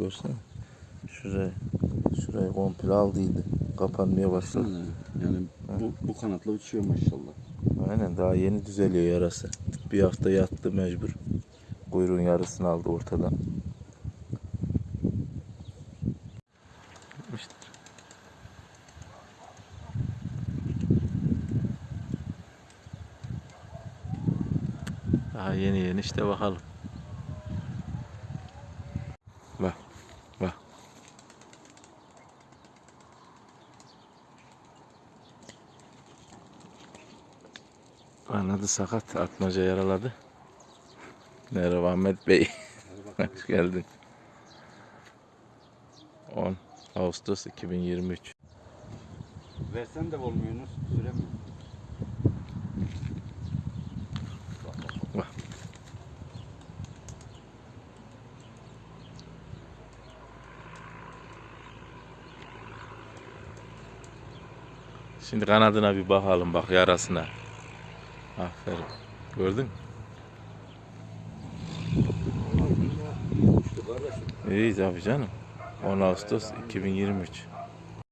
görsene. Şurayı, şurayı komple aldıydı. Kapanmaya başladı. Yani bu, bu kanatla uçuyor maşallah. Aynen daha yeni düzeliyor yarası. Bir hafta yattı mecbur. Kuyruğun yarısını aldı ortadan. Daha yeni yeni işte bakalım. Bak. Bak. Kanadı sakat. Atmaca yaraladı. Merhaba Ahmet Bey. Hoş geldin. 10 Ağustos 2023. Versen de olmuyorsunuz. Süremiyor. Bak. Şimdi kanadına bir bakalım bak yarasına. Aferin. Gördün mü? Uçtu kardeşim. İyi tabii canım. 10 Ağustos 2023.